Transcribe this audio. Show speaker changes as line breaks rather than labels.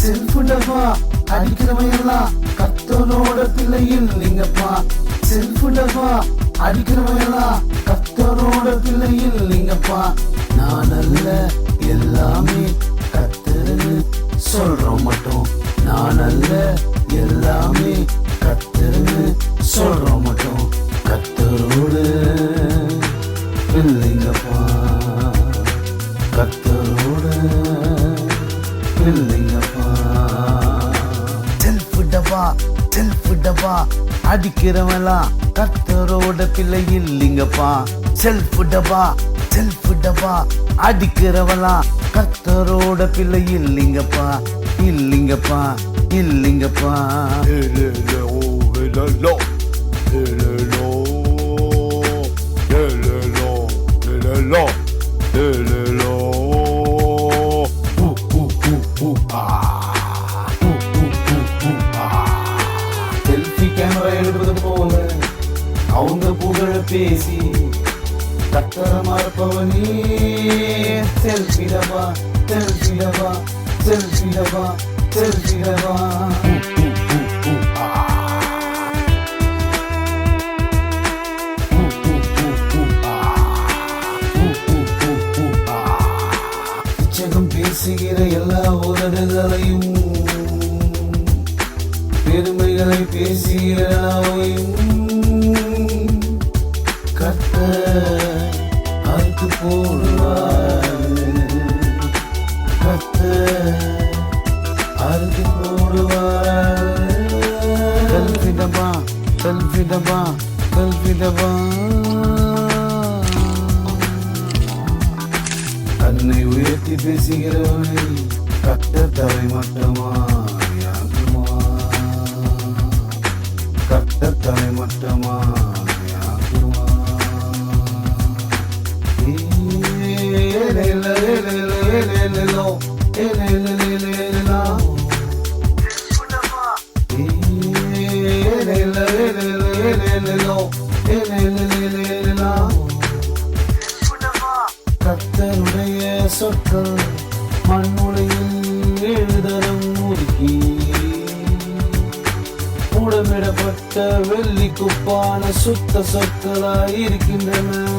செல்ஃபுடவா அடிக்கிறவையெல்லாம் கத்தனோட பிள்ளையில் நீங்கப்பா. செல்ஃபுடவா அடிக்கிறவங்களா கத்தனோட பிள்ளையில் நீங்கப்பா. நான் அல்ல எல்லாமே கத்தருன்னு சொல்றோம் மட்டும். நான் அல்ல எல்லாமே கத்தருன்னு சொல்றோம் மட்டும். கத்தரோடு பிள்ளைங்கப்பா கத்தரோடு இல்லைங்கப்பா டப்பா அடிக்கிறவெல்லாம் கத்தரோட பிள்ளை இல்லைங்கப்பா செல்ஃப் டப்பா செல்ஃப் டப்பா அடிக்கிறவெல்லாம் கத்தரோட பிள்ளை இல்லைங்கப்பா இல்லைங்கப்பா இல்லைங்கப்பா பேசி கத்தர மறப்பவனே செல்ஃபிடவா செல்ஃபிடவா செல்ஃபிடவா செல்ஃபிடவா உச்சகம் பேசுகிற எல்லா உதடுகளையும் பெருமைகளை பேசுகிற நாவையும் அழைத்து போடுவார் கத்த அறுத்து போடுவார் கல்விடமா கல்விடமா கல்விடமா தன்னை உயர்த்தி பேசுகிறவனை கட்ட தலை மட்டமா யாக்குமா கட்ட தரை ஏலேலேலேலேலேலேலோ, சொற்கள் மண்ணுலையில் எழுதரம் முறுக்கி வெள்ளி குப்பான சுத்த சொற்களாய் இருக்கின்றன.